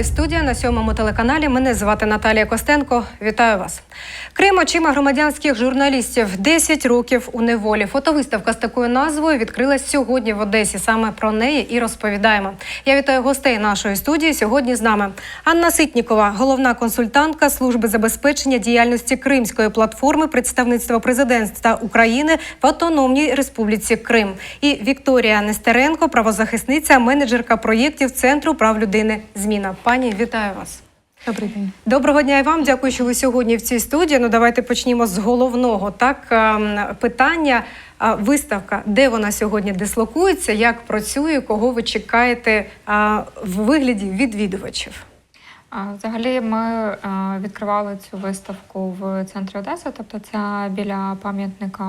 Лайв студія на сьомому телеканалі. Мене звати Наталія Костенко. Вітаю вас. Крим очима громадянських журналістів 10 років у неволі. Фотовиставка з такою назвою відкрилась сьогодні в Одесі. Саме про неї і розповідаємо. Я вітаю гостей нашої студії. Сьогодні з нами Анна Ситнікова, головна консультантка служби забезпечення діяльності Кримської платформи представництва президентства України в Автономній Республіці Крим. І Вікторія Нестеренко, правозахисниця, менеджерка проєктів Центру прав людини. Зміна. Пані, вітаю вас. Добрий день. Доброго дня і вам. Дякую, що ви сьогодні в цій студії. Ну, давайте почнімо з головного. Так, ем, питання. Виставка, де вона сьогодні дислокується, як працює, кого ви чекаєте в вигляді відвідувачів? Взагалі, ми е, відкривали цю виставку в центрі Одеси, тобто це біля пам'ятника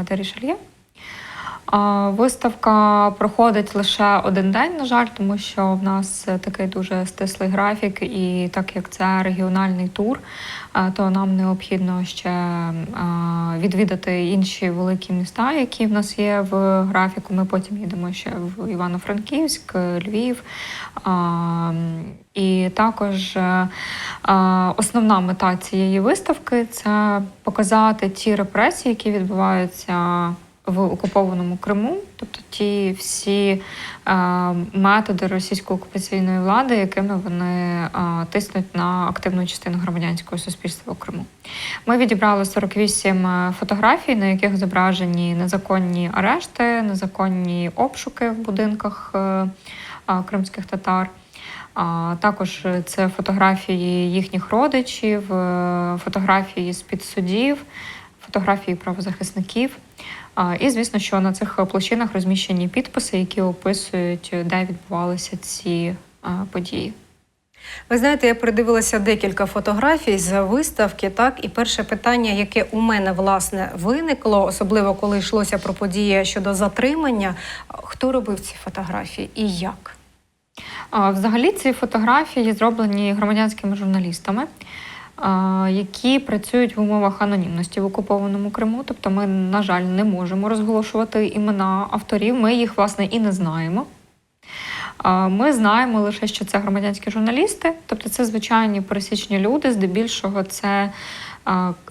е, Дерішельє. Виставка проходить лише один день, на жаль, тому що в нас такий дуже стислий графік, і так як це регіональний тур, е, то нам необхідно ще е, відвідати інші великі міста, які в нас є в графіку. Ми потім їдемо ще в Івано-Франківськ, Львів. І також е, е, основна мета цієї виставки це показати ті репресії, які відбуваються в окупованому Криму, тобто ті всі е, методи російської окупаційної влади, якими вони е, тиснуть на активну частину громадянського суспільства у Криму. Ми відібрали 48 фотографій, на яких зображені незаконні арешти, незаконні обшуки в будинках е, е, кримських татар. А також це фотографії їхніх родичів, е, фотографії з під судів, фотографії правозахисників. І звісно, що на цих площинах розміщені підписи, які описують, де відбувалися ці події. Ви знаєте, я передивилася декілька фотографій з виставки. Так, і перше питання, яке у мене власне виникло, особливо коли йшлося про події щодо затримання. Хто робив ці фотографії і як? Взагалі ці фотографії зроблені громадянськими журналістами, які працюють в умовах анонімності в окупованому Криму. Тобто, ми, на жаль, не можемо розголошувати імена авторів. Ми їх власне і не знаємо. Ми знаємо лише, що це громадянські журналісти, тобто це звичайні пересічні люди, здебільшого це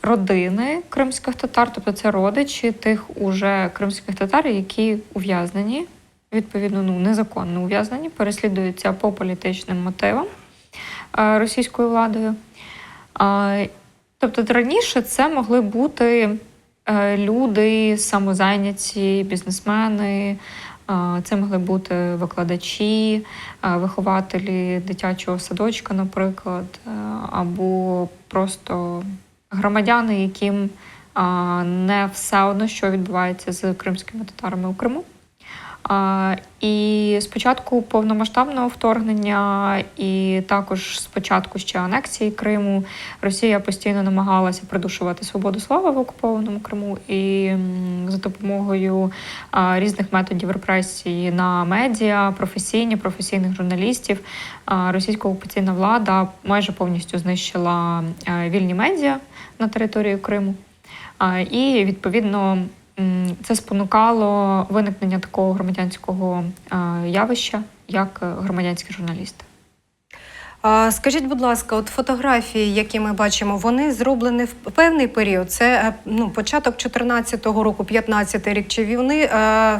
родини кримських татар, тобто це родичі тих уже кримських татар, які ув'язнені, відповідно, ну незаконно ув'язнені, переслідуються по політичним мотивам російською владою. Тобто раніше це могли бути е, люди, самозайняті, бізнесмени. Це могли бути викладачі, вихователі дитячого садочка, наприклад, е, або просто громадяни, яким не все одно, що відбувається з кримськими татарами у Криму. І спочатку повномасштабного вторгнення, і також спочатку ще анексії Криму, Росія постійно намагалася придушувати свободу слова в окупованому Криму і за допомогою різних методів репресії на медіа, професійні, професійних журналістів. Російська окупаційна влада майже повністю знищила вільні медіа на території Криму. І відповідно це спонукало виникнення такого громадянського явища, як е, громадянські журналісти. Скажіть, будь ласка, от фотографії, які ми бачимо, вони зроблені в певний період. Це е, ну, початок 14-го року, 15-й рік. Чи вони е,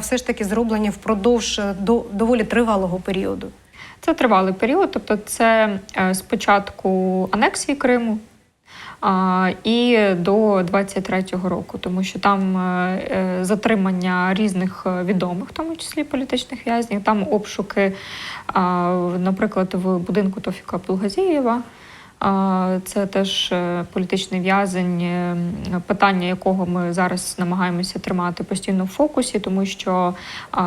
все ж таки зроблені впродовж доволі тривалого періоду? Це тривалий період, тобто це е, з початку анексії Криму і до 23-го року, тому що там е, е, затримання різних е, відомих, в тому числі політичних в'язнів, там обшуки, наприклад, в будинку Тофіка Пулгазієва. Це теж е, політичний в'язень, е, питання якого ми зараз намагаємося тримати постійно в фокусі, тому що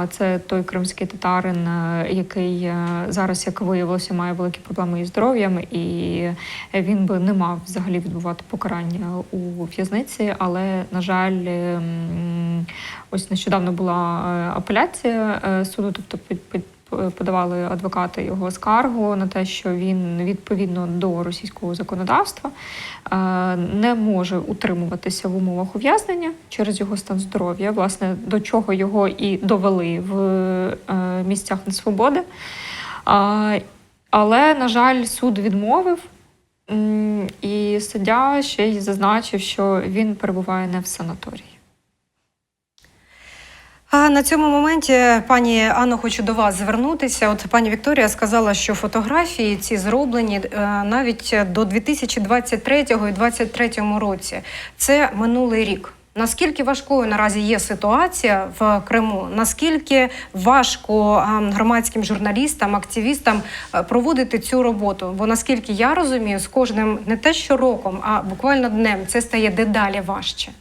це той кримський татарин, е, який зараз, як виявилося, має великі проблеми із здоров'ям, і він би не мав взагалі відбувати покарання у в'язниці. Але на жаль, е, ось нещодавно була апеляція суду, тобто під- подавали адвокати його скаргу на те, що він відповідно до російського законодавства е, не може утримуватися в умовах ув'язнення через його стан здоров'я, власне, до чого його і довели в е, місцях несвободи. Але, на жаль, суд відмовив, і суддя ще й зазначив, що він перебуває не в санаторії. А на цьому моменті, пані Анно, хочу до вас звернутися. От пані Вікторія сказала, що фотографії ці зроблені е, навіть до 2023 і 2023 році. Це минулий рік. Наскільки важкою наразі є ситуація в Криму? Наскільки важко е, громадським журналістам, активістам е, проводити цю роботу? Бо наскільки я розумію, з кожним не те, що роком, а буквально днем це стає дедалі важче.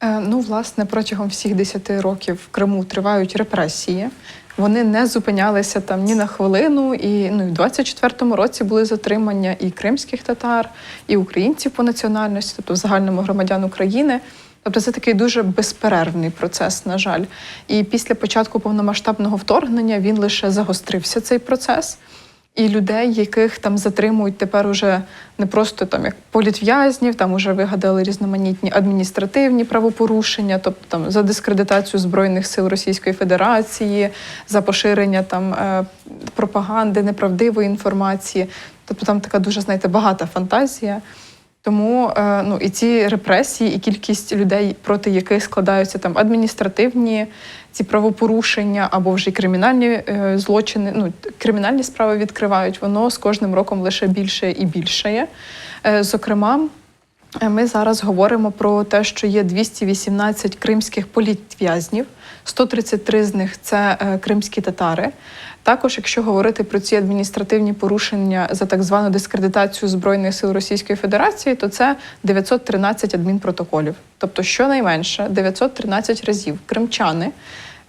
Е, Ну, власне, протягом всіх 10 років в Криму тривають репресії. Вони не зупинялися там ні на хвилину, і ну, і в 24-му році були затримання і кримських татар, і українців по національності, тобто в загальному громадян України. Тобто це такий дуже безперервний процес, на жаль. І після початку повномасштабного вторгнення він лише загострився цей процес. І людей, яких там затримують тепер уже не просто там як політв'язнів, там уже вигадали різноманітні адміністративні правопорушення, тобто там за дискредитацію збройних сил Російської Федерації, за поширення там е, пропаганди, неправдивої інформації. Тобто там така дуже знаєте багата фантазія. Тому е, ну і ці репресії, і кількість людей, проти яких складаються там адміністративні ці правопорушення або вже кримінальні е, злочини, ну кримінальні справи відкривають, воно з кожним роком лише більше і більшає. Е, зокрема, е, ми зараз говоримо про те, що є 218 кримських політв'язнів, 133 з них це е, кримські татари. Також, якщо говорити про ці адміністративні порушення за так звану дискредитацію збройних сил Російської Федерації, то це 913 адмінпротоколів. Тобто, щонайменше 913 разів кримчани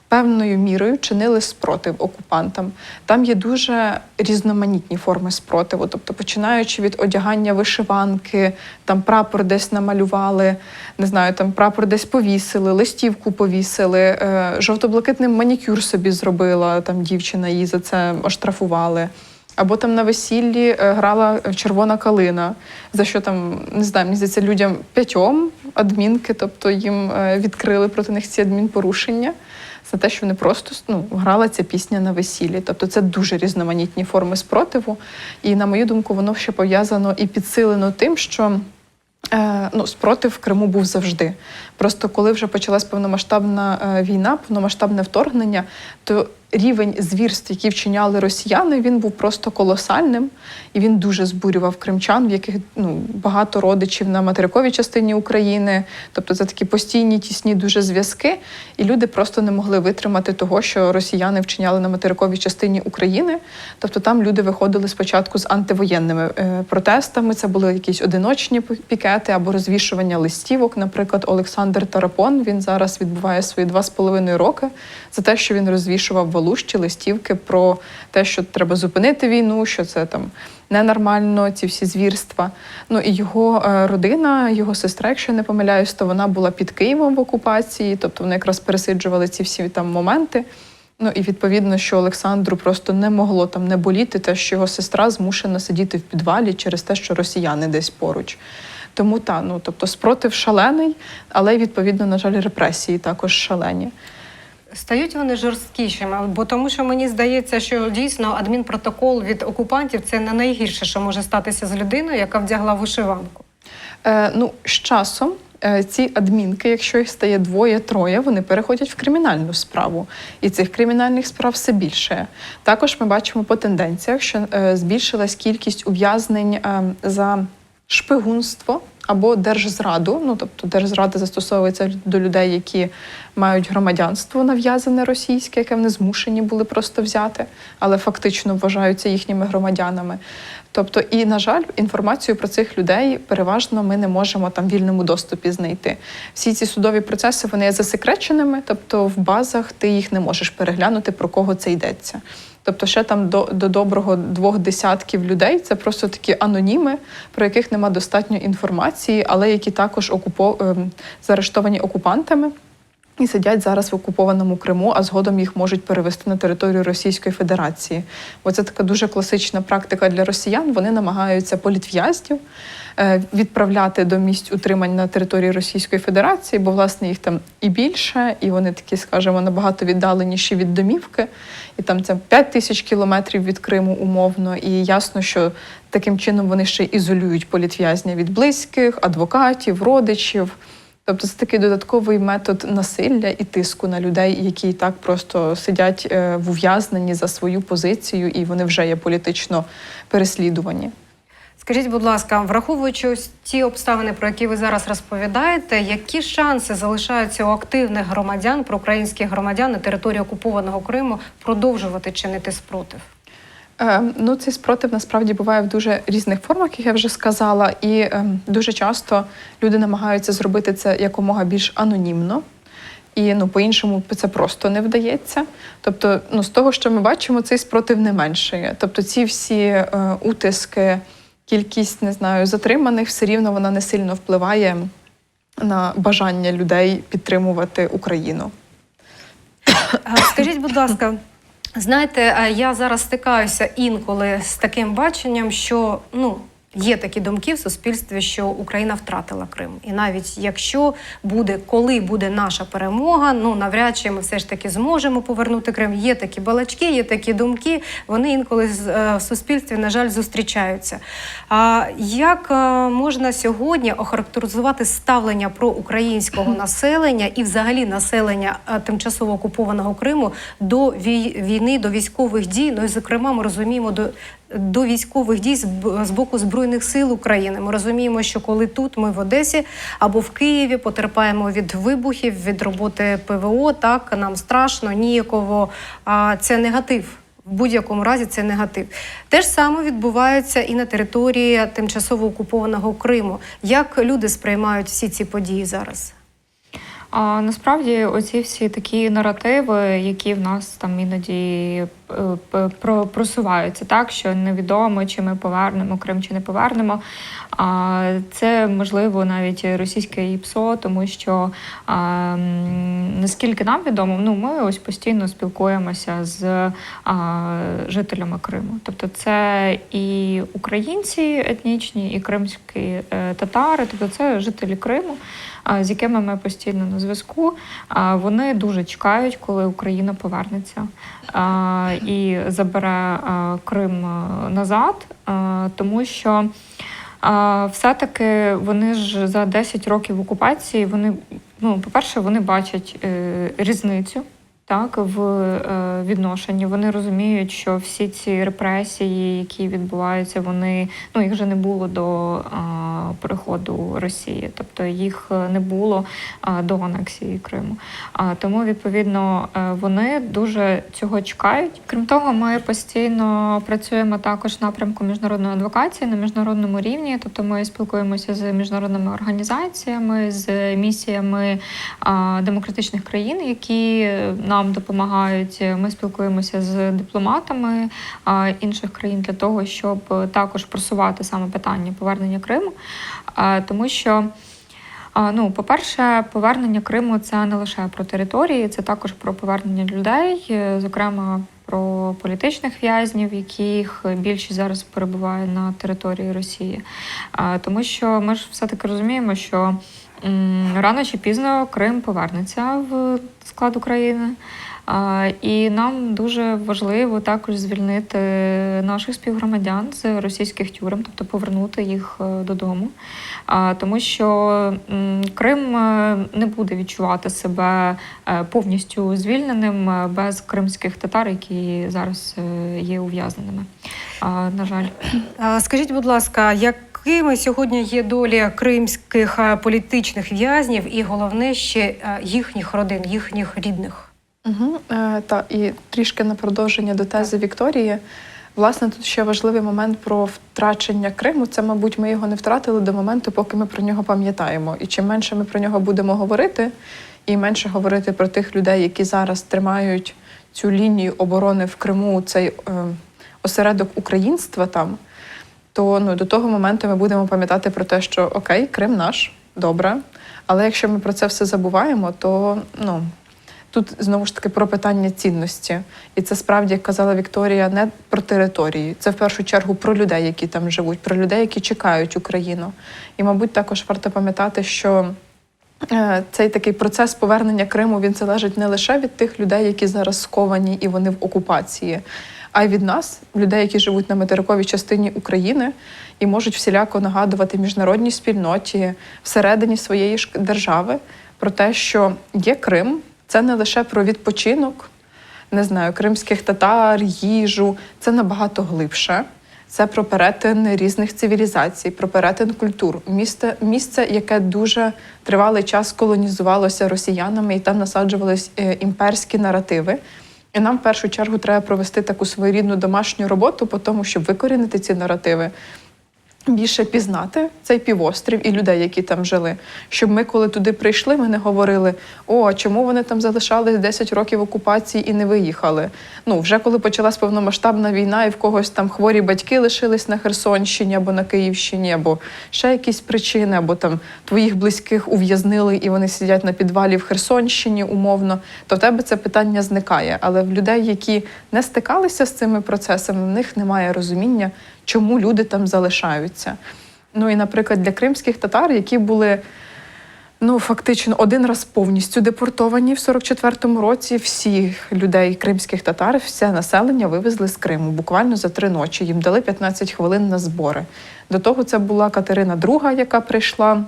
певною мірою чинили спротив окупантам. Там є дуже різноманітні форми спротиву, тобто починаючи від одягання вишиванки, там прапор десь намалювали, не знаю, там прапор десь повісили, листівку повісили, е, жовто-блакитний манікюр собі зробила там дівчина, її за це оштрафували. Або там на весіллі е, грала червона калина, за що там не знаю, мені здається, людям п'ятьом адмінки, тобто їм е, відкрили проти них ці адмінпорушення за те, що вони просто ну, грала ця пісня на весіллі. Тобто це дуже різноманітні форми спротиву. І на мою думку, воно ще пов'язано і підсилено тим, що. Е, ну, спротив в Криму був завжди. Просто коли вже почалась повномасштабна е, війна, повномасштабне вторгнення, то рівень звірств, які вчиняли росіяни, він був просто колосальним, і він дуже збурював кримчан, в яких ну, багато родичів на материковій частині України. Тобто це такі постійні тісні дуже зв'язки, і люди просто не могли витримати того, що росіяни вчиняли на материковій частині України. Тобто там люди виходили спочатку з антивоєнними е, протестами. Це були якісь одиночні пі- пікети або розвішування листівок. Наприклад, Олександр Тарапон він зараз відбуває свої два з половиною роки за те, що він розвішував в листівки про те, що треба зупинити війну, що це там ненормально, ці всі звірства. Ну і його е, родина, його сестра, якщо я не помиляюсь, то вона була під Києвом в окупації, тобто вони якраз пересиджували ці всі там моменти. Ну і відповідно, що Олександру просто не могло там не боліти, те, що його сестра змушена сидіти в підвалі через те, що росіяни десь поруч. Тому та, ну тобто спротив шалений, але відповідно, на жаль, репресії також шалені. Стають вони жорсткішими, бо тому, що мені здається, що дійсно адмінпротокол від окупантів це не найгірше, що може статися з людиною, яка вдягла вишиванку. Е, ну, з часом е, ці адмінки, якщо їх стає двоє-троє, вони переходять в кримінальну справу. І цих кримінальних справ все більше. Також ми бачимо по тенденціях, що е, збільшилась кількість ув'язнень е, за шпигунство. Або держзраду, ну тобто держзрада застосовується до людей, які мають громадянство нав'язане російське, яке вони змушені були просто взяти, але фактично вважаються їхніми громадянами. Тобто, і на жаль, інформацію про цих людей переважно ми не можемо там вільному доступі знайти. Всі ці судові процеси вони є засекреченими, тобто в базах ти їх не можеш переглянути, про кого це йдеться. Тобто, ще там до, до доброго двох десятків людей це просто такі аноніми, про яких нема достатньо інформації, але які також окупо... ем, заарештовані окупантами. і сидять зараз в окупованому Криму, а згодом їх можуть перевести на територію Російської Федерації. Бо це така дуже класична практика для росіян. Вони намагаються політв'язнів відправляти до місць утримань на території Російської Федерації, бо власне їх там і більше, і вони такі, скажімо, набагато віддаленіші від домівки. І там це 5 тисяч кілометрів від Криму умовно. І ясно, що таким чином вони ще ізолюють політв'язня від близьких, адвокатів, родичів. Тобто це такий додатковий метод насилля і тиску на людей, які і так просто сидять е, в ув'язненні за свою позицію, і вони вже є політично переслідувані. Скажіть, будь ласка, враховуючи ось ті обставини, про які ви зараз розповідаєте, які шанси залишаються у активних громадян, проукраїнських громадян на території окупованого Криму продовжувати чинити спротив? Е, ну, цей спротив насправді буває в дуже різних формах, як я вже сказала, і е, дуже часто люди намагаються зробити це якомога більш анонімно. І ну, по-іншому це просто не вдається. Тобто, ну, з того, що ми бачимо, цей спротив не меншає. Тобто, ці всі е, утиски, кількість не знаю, затриманих, все рівно вона не сильно впливає на бажання людей підтримувати Україну. Скажіть, будь ласка, знаєте, я зараз стикаюся інколи з таким баченням, що ну. Є такі думки в суспільстві, що Україна втратила Крим, і навіть якщо буде, коли буде наша перемога, ну навряд чи ми все ж таки зможемо повернути Крим. Є такі балачки, є такі думки. Вони інколи е, в суспільстві, на жаль, зустрічаються. А як е, можна сьогодні охарактеризувати ставлення про українського населення і взагалі населення е, тимчасово окупованого Криму до війни, до військових дій? Ну і зокрема, ми розуміємо до. До військових дій з боку збройних сил України ми розуміємо, що коли тут ми в Одесі або в Києві потерпаємо від вибухів, від роботи ПВО, так нам страшно, ніяково. А це негатив. В будь-якому разі це негатив. Те ж саме відбувається і на території тимчасово окупованого Криму. Як люди сприймають всі ці події зараз? А насправді оці всі такі наративи, які в нас там іноді е, просуваються, так що невідомо, чи ми повернемо Крим, чи не повернемо. А це можливо навіть російське ІПСО, тому що а, наскільки нам відомо, ну ми ось постійно спілкуємося з а, жителями Криму. Тобто це і українці етнічні, і кримські е, татари, тобто це жителі Криму з якими ми постійно на зв'язку. Вони дуже чекають, коли Україна повернеться і забере Крим назад, тому що. А, все-таки вони ж за 10 років окупації, вони, ну, по-перше, вони бачать е, різницю так, в е, відношенні. Вони розуміють, що всі ці репресії, які відбуваються, вони ну їх вже не було до приходу Росії, тобто їх е, не було до анексії Криму. А тому відповідно е, вони дуже цього чекають. Крім того, ми постійно працюємо також в напрямку міжнародної адвокації на міжнародному рівні. Тобто ми спілкуємося з міжнародними організаціями, з місіями демократичних країн, які нам допомагають. Ми спілкуємося з дипломатами інших країн для того, щоб також просувати саме питання повернення Криму, тому що. Ну, по-перше, повернення Криму це не лише про території, це також про повернення людей, зокрема про політичних в'язнів, яких більшість зараз перебуває на території Росії. Тому що ми ж все-таки розуміємо, що рано чи пізно Крим повернеться в склад України. І нам дуже важливо також звільнити наших співгромадян з російських тюрем, тобто повернути їх е, додому. Тому що Крим е, не буде відчувати себе е, повністю звільненим без кримських татар, які зараз є ув'язненими. На жаль. Скажіть, будь ласка, якими сьогодні є долі кримських е, політичних в'язнів і головне ще е, їхніх родин, їхніх рідних? Угу. Е, та і трішки на продовження до тези Вікторії. Власне, тут ще важливий момент про втрачення Криму. Це, мабуть, ми його не втратили до моменту, поки ми про нього пам'ятаємо. І чим менше ми про нього будемо говорити, і менше говорити про тих людей, які зараз тримають цю лінію оборони в Криму, цей е, осередок українства там, то ну, до того моменту ми будемо пам'ятати про те, що окей, Крим наш, добре. Але якщо ми про це все забуваємо, то ну. Тут знову ж таки про питання цінності. І це справді, як казала Вікторія, не про території. Це в першу чергу про людей, які там живуть, про людей, які чекають Україну. І, мабуть, також варто пам'ятати, що е, цей такий процес повернення Криму він залежить не лише від тих людей, які зараз сковані і вони в окупації, а й від нас, людей, які живуть на материковій частині України і можуть всіляко нагадувати міжнародній спільноті всередині своєї ж держави про те, що є Крим, це не лише про відпочинок, не знаю, кримських татар, їжу. Це набагато глибше. Це про перетин різних цивілізацій, про перетин культур. Місце, місце, яке дуже тривалий час колонізувалося росіянами, і там насаджувались е, імперські наративи. І нам в першу чергу треба провести таку своєрідну домашню роботу по тому, щоб викорінити ці наративи, більше пізнати цей півострів і людей, які там жили. Щоб ми, коли туди прийшли, ми не говорили: о, а чому вони там залишались 10 років окупації і не виїхали. Ну, вже коли почалась повномасштабна війна, і в когось там хворі батьки лишились на Херсонщині або на Київщині, або ще якісь причини, або там твоїх близьких ув'язнили і вони сидять на підвалі в Херсонщині умовно, то в тебе це питання зникає. Але в людей, які не стикалися з цими процесами, в них немає розуміння, чому люди там залишаються. Ну і, наприклад, для кримських татар, які були ну фактично один раз повністю депортовані в 44-му році, всіх людей кримських татар, все населення вивезли з Криму буквально за три ночі. Їм дали 15 хвилин на збори. До того це була Катерина II, яка прийшла.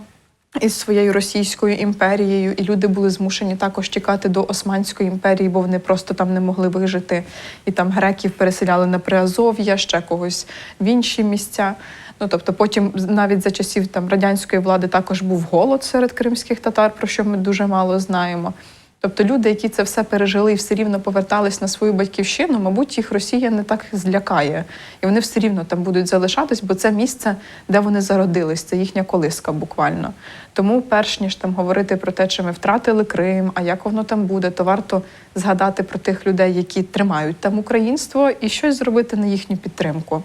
Із своєю Російською імперією, і люди були змушені також тікати до Османської імперії, бо вони просто там не могли вижити. І там греків переселяли на Приазов'я, ще когось в інші місця. Ну тобто, потім навіть за часів там радянської влади також був голод серед кримських татар, про що ми дуже мало знаємо. Тобто люди, які це все пережили і все рівно повертались на свою батьківщину, мабуть, їх Росія не так злякає, і вони все рівно там будуть залишатись, бо це місце, де вони зародились, це їхня колиска буквально. Тому, перш ніж там говорити про те, чи ми втратили Крим, а як воно там буде, то варто згадати про тих людей, які тримають там українство, і щось зробити на їхню підтримку.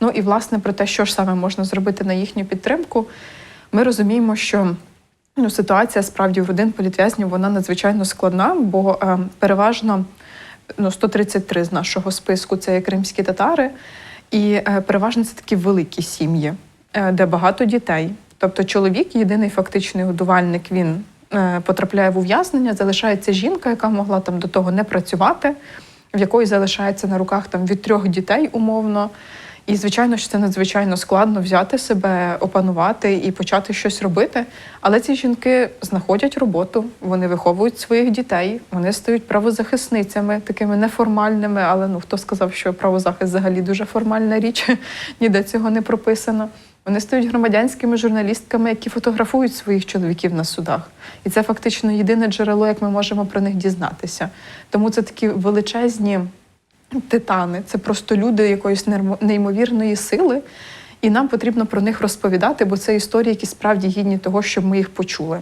Ну і власне про те, що ж саме можна зробити на їхню підтримку, ми розуміємо, що ну, ситуація справді в родин політв'язнів вона надзвичайно складна, бо е, переважно ну, 133 з нашого списку це є кримські татари, і е, переважно це такі великі сім'ї, е, де багато дітей. Тобто чоловік, єдиний фактичний годувальник, він е, потрапляє в ув'язнення, залишається жінка, яка могла там до того не працювати, в якої залишається на руках там від трьох дітей умовно. І звичайно, що це надзвичайно складно взяти себе, опанувати і почати щось робити. Але ці жінки знаходять роботу, вони виховують своїх дітей, вони стають правозахисницями, такими неформальними. Але ну хто сказав, що правозахист взагалі дуже формальна річ, ніде цього не прописано. Вони стають громадянськими журналістками, які фотографують своїх чоловіків на судах. І це фактично єдине джерело, як ми можемо про них дізнатися. Тому це такі величезні титани, це просто люди якоїсь неймовірної сили, і нам потрібно про них розповідати, бо це історії, які справді гідні того, щоб ми їх почули.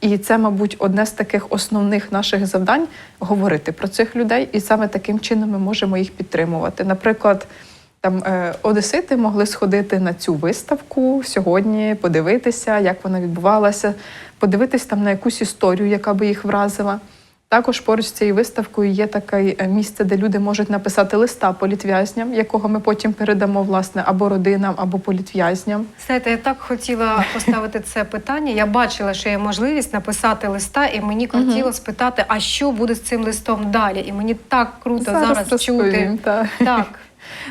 І це, мабуть, одне з таких основних наших завдань говорити про цих людей, і саме таким чином ми можемо їх підтримувати. Наприклад, там е, одесити могли сходити на цю виставку сьогодні, подивитися, як вона відбувалася, подивитись там на якусь історію, яка би їх вразила. Також поруч з цією виставкою є таке е, місце, де люди можуть написати листа політв'язням, якого ми потім передамо власне або родинам, або політв'язням. Знаєте, я так хотіла поставити це питання. Я бачила, що є можливість написати листа, і мені хотіло спитати, а що буде з цим листом далі? І мені так круто зараз, чути. розповім, та. Так.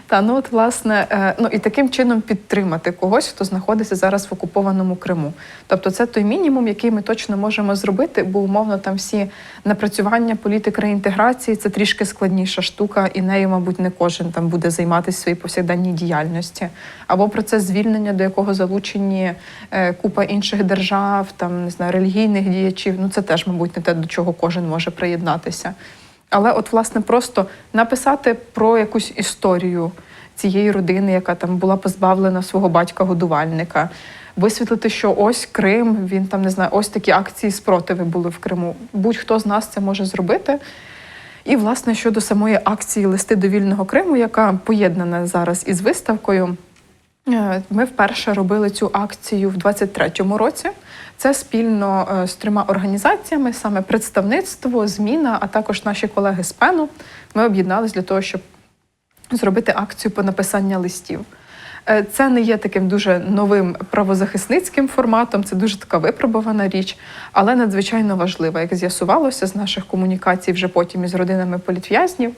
Та ну от власне, е, ну і таким чином підтримати когось, хто знаходиться зараз в окупованому Криму. Тобто, це той мінімум, який ми точно можемо зробити, бо умовно там всі напрацювання політик реінтеграції це трішки складніша штука, і нею, мабуть, не кожен там буде займатися своїй повсякденній діяльності. Або процес звільнення, до якого залучені е, купа інших держав, там не знаю, релігійних діячів. Ну це теж, мабуть, не те, до чого кожен може приєднатися. Але, от, власне, просто написати про якусь історію цієї родини, яка там була позбавлена свого батька-годувальника, висвітлити, що ось Крим, він там не знаю, ось такі акції спротиви були в Криму. Будь-хто з нас це може зробити. І, власне, щодо самої акції Листи до вільного Криму, яка поєднана зараз із виставкою. Е, Ми вперше робили цю акцію в 23-му році. Це спільно е, з трьома організаціями, саме представництво, зміна, а також наші колеги з ПЕНу. Ми об'єднались для того, щоб зробити акцію по написанню листів. Е, Це не є таким дуже новим правозахисницьким форматом, це дуже така випробувана річ, але надзвичайно важлива. Як з'ясувалося з наших комунікацій вже потім із родинами політв'язнів,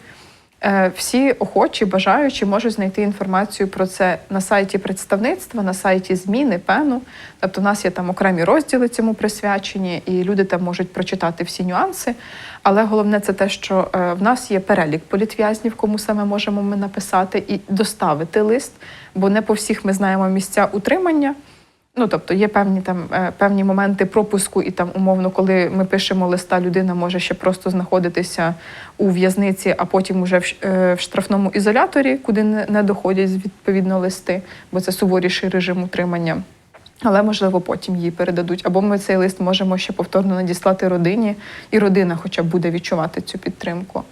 всі охочі, бажаючі можуть знайти інформацію про це на сайті представництва, на сайті зміни, пену. Тобто, у нас є там окремі розділи цьому присвячені, і люди там можуть прочитати всі нюанси. Але головне це те, що е, в нас є перелік політв'язнів, кому саме можемо ми написати і доставити лист, бо не по всіх ми знаємо місця утримання. Ну, тобто є певні там е, певні моменти пропуску, і там умовно, коли ми пишемо листа, людина може ще просто знаходитися у в'язниці, а потім уже в, е, штрафному ізоляторі, куди не, не доходять відповідно листи, бо це суворіший режим утримання. Але можливо потім її передадуть. Або ми цей лист можемо ще повторно надіслати родині, і родина хоча б буде відчувати цю підтримку.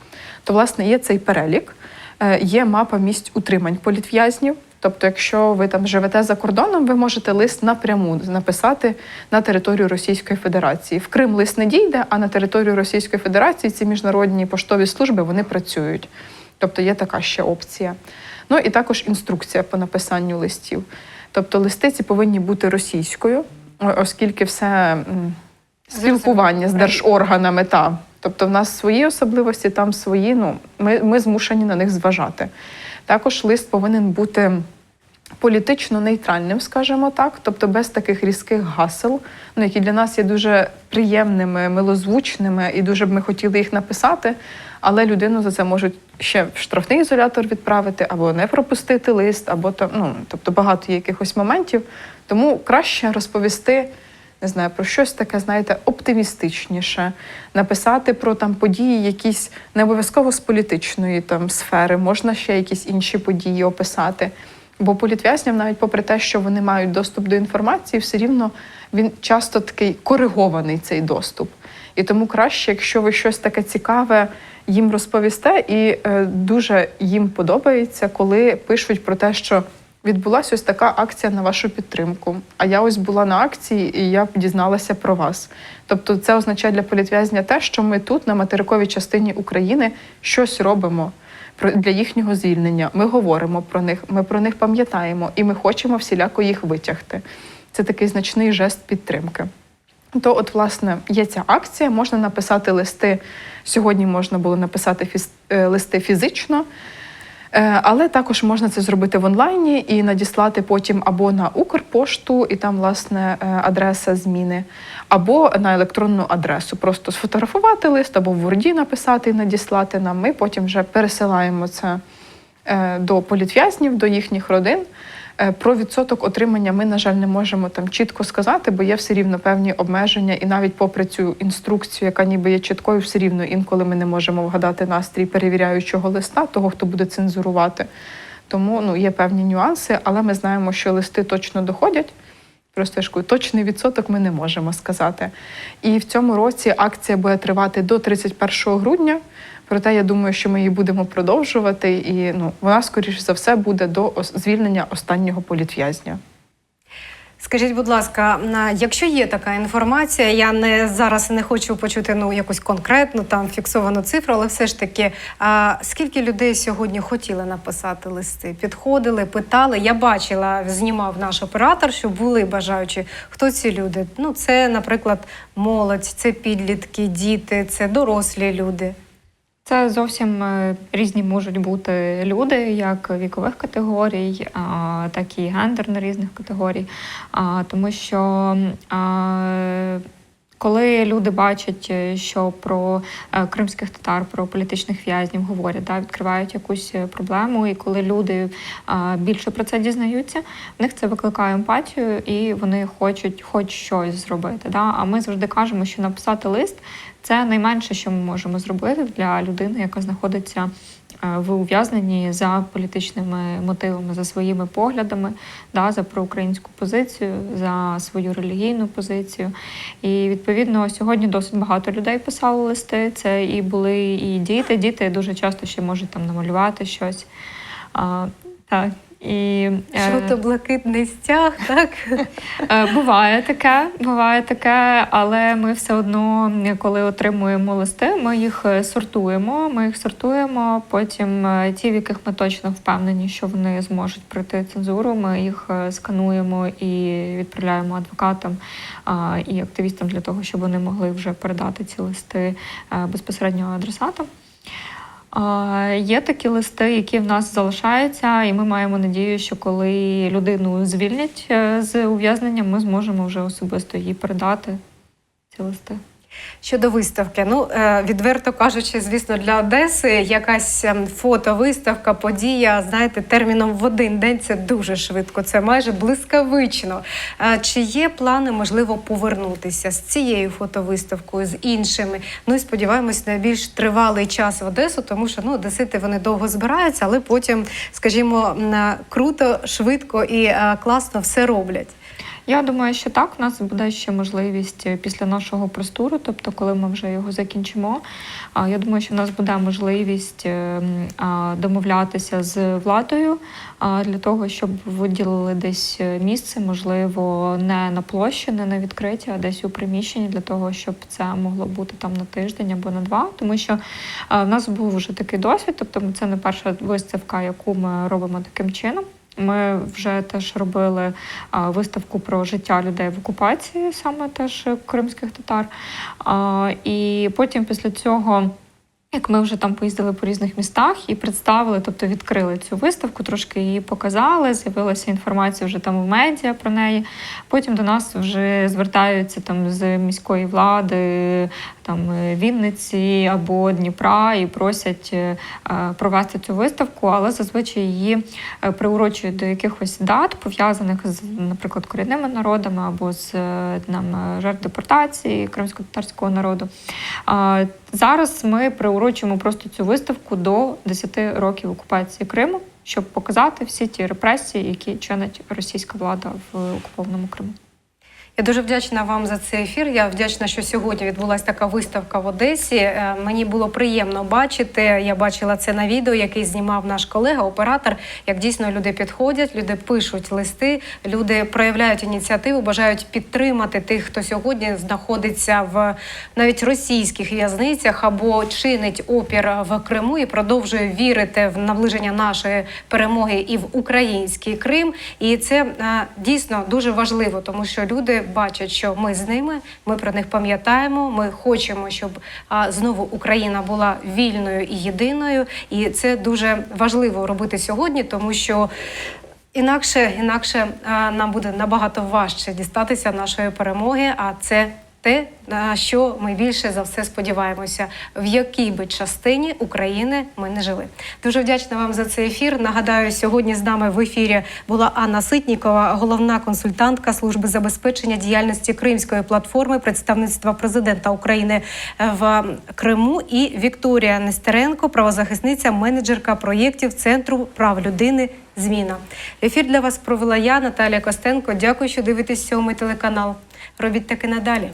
То, власне, є цей перелік, Е, є мапа місць утримань політв'язнів. Тобто, якщо ви там живете за кордоном, ви можете лист напряму написати на територію Російської Федерації. В Крим лист не дійде, а на територію Російської Федерації ці міжнародні поштові служби вони працюють. Тобто є така ще опція. Ну і також інструкція по написанню листів. Тобто листи ці повинні бути російською, оскільки все спілкування з держорганами та. Тобто в нас свої особливості, там свої. Ну, ми, ми змушені на них зважати. Також лист повинен бути політично нейтральним, скажімо так, тобто без таких різких гасел, ну, які для нас є дуже приємними, милозвучними, і дуже б ми хотіли їх написати, але людину за це можуть ще в штрафний ізолятор відправити, або не пропустити лист, або там, ну, тобто багато є якихось моментів. Тому краще розповісти. Не знаю, про щось таке, знаєте, оптимістичніше, написати про там події, якісь не обов'язково з політичної там сфери, можна ще якісь інші події описати. Бо політв'язням, навіть попри те, що вони мають доступ до інформації, все рівно він часто такий коригований цей доступ. І тому краще, якщо ви щось таке цікаве їм розповісте, і е, дуже їм подобається, коли пишуть про те, що відбулася ось така акція на вашу підтримку. А я ось була на акції і я дізналася про вас. Тобто, це означає для політв'язня те, що ми тут, на материковій частині України, щось робимо для їхнього звільнення. Ми говоримо про них, ми про них пам'ятаємо, і ми хочемо всіляко їх витягти. Це такий значний жест підтримки. То, от, власне, є ця акція, можна написати листи. Сьогодні можна було написати фіз, е, листи фізично, але також можна це зробити в онлайні і надіслати потім або на Укрпошту, і там, власне, е, адреса зміни, або на електронну адресу. Просто сфотографувати лист або в Ворді написати і надіслати нам. Ми потім вже пересилаємо це е, до політв'язнів, до їхніх родин. Е, Про відсоток отримання ми, на жаль, не можемо там чітко сказати, бо є все рівно певні обмеження, і навіть попри цю інструкцію, яка ніби є чіткою, все рівно інколи ми не можемо вгадати настрій перевіряючого листа, того, хто буде цензурувати. Тому ну, є певні нюанси, але ми знаємо, що листи точно доходять. Просто ж точний відсоток ми не можемо сказати. І в цьому році акція буде тривати до 31 грудня. Проте я думаю, що ми її будемо продовжувати, і ну вона, скоріш за все, буде до звільнення останнього політв'язня. Скажіть, будь ласка, якщо є така інформація, я не зараз не хочу почути ну якусь конкретну там фіксовану цифру, але все ж таки, а, скільки людей сьогодні хотіли написати листи? Підходили, питали. Я бачила, знімав наш оператор, що були бажаючі. Хто ці люди? Ну, це, наприклад, молодь, це підлітки, діти, це дорослі люди. Це зовсім е, різні можуть бути люди, як вікових категорій, так і гендерно різних категорій. Тому що коли люди бачать, е, що про е, кримських татар, про політичних в'язнів говорять, да, відкривають якусь проблему, і коли люди більше про це дізнаються, в них це викликає емпатію, і вони хочуть хоч щось зробити. Да? А ми завжди кажемо, що написати лист це найменше, що ми можемо зробити для людини, яка знаходиться е, в ув'язненні за політичними мотивами, за своїми поглядами, да, за проукраїнську позицію, за свою релігійну позицію. І відповідно сьогодні досить багато людей писали листи. Це і були і діти. Діти дуже часто ще можуть там намалювати щось. А, так. І е, Жовто-блакитний стяг, так? Е, Буває таке, буває таке, але ми все одно, коли отримуємо листи, ми їх е, сортуємо. Ми їх сортуємо. Потім ті, в яких ми точно впевнені, що вони зможуть пройти цензуру. Ми їх скануємо і відправляємо адвокатам і активістам для того, щоб вони могли вже передати ці листи безпосередньо адресатам. Є такі листи, які в нас залишаються, і ми маємо надію, що коли людину звільнять е, з ув'язнення, ми зможемо вже особисто їй передати ці листи. Щодо виставки, ну е, відверто кажучи, звісно, для Одеси якась ем, фотовиставка, подія, знаєте, терміном в один день це дуже швидко, це майже блискавично. Е, Чи є плани, можливо, повернутися з цією фотовиставкою, з іншими? Ну і сподіваємось, на більш тривалий час в Одесу, тому що ну, Одесити вони довго збираються, але потім, скажімо, круто, швидко і е, класно все роблять. Я думаю, що так, у нас буде ще можливість е, після нашого простору, тобто, коли ми вже його закінчимо. Я думаю, що в нас буде можливість е, домовлятися з владою для того, щоб виділили десь е, місце, можливо, не на площі, не на відкритті, а десь у приміщенні для того, щоб це могло бути там на тиждень або на два. Тому що в нас був вже такий досвід, тобто це не перша виставка, яку ми робимо таким чином. Ми вже теж робили виставку про життя людей в окупації, саме теж кримських татар. І потім після цього. Як ми вже там поїздили по різних містах і представили, тобто відкрили цю виставку, трошки її показали, з'явилася інформація вже там в медіа про неї. Потім до нас вже звертаються там з міської влади, там е, Вінниці або Дніпра і просять е, е, провести цю виставку, але зазвичай її приурочують до якихось дат, пов'язаних з, наприклад, корінними народами або з е, жертв депортації кримсько-татарського народу. Зараз ми приурочуємо просто цю виставку до 10 років окупації Криму, щоб показати всі ті репресії, які чинить російська влада в окупованому Криму. Я дуже вдячна вам за цей ефір. Я вдячна, що сьогодні відбулася така виставка в Одесі. Е, Мені було приємно бачити. Я бачила це на відео, який знімав наш колега, оператор. Як дійсно люди підходять, люди пишуть листи, люди проявляють ініціативу, бажають підтримати тих, хто сьогодні знаходиться в навіть російських в'язницях або чинить опір в Криму і продовжує вірити в наближення нашої перемоги і в український Крим. І це е, дійсно дуже важливо, тому що люди бачать, що ми з ними, ми про них пам'ятаємо. Ми хочемо, щоб а, знову Україна була вільною і єдиною. І це дуже важливо робити сьогодні, тому що. Інакше, інакше нам буде набагато важче дістатися нашої перемоги. А це те, на що ми більше за все сподіваємося, в якій би частині України ми не жили. Дуже вдячна вам за цей ефір. Нагадаю, сьогодні з нами в ефірі була Анна Ситнікова, головна консультантка служби забезпечення діяльності Кримської платформи представництва президента України в Криму, і Вікторія Нестеренко, правозахисниця, менеджерка проєктів Центру прав людини. Зміна ефір для вас провела я, Наталія Костенко. Дякую, що дивитесь сьомий телеканал. Робіть таки надалі.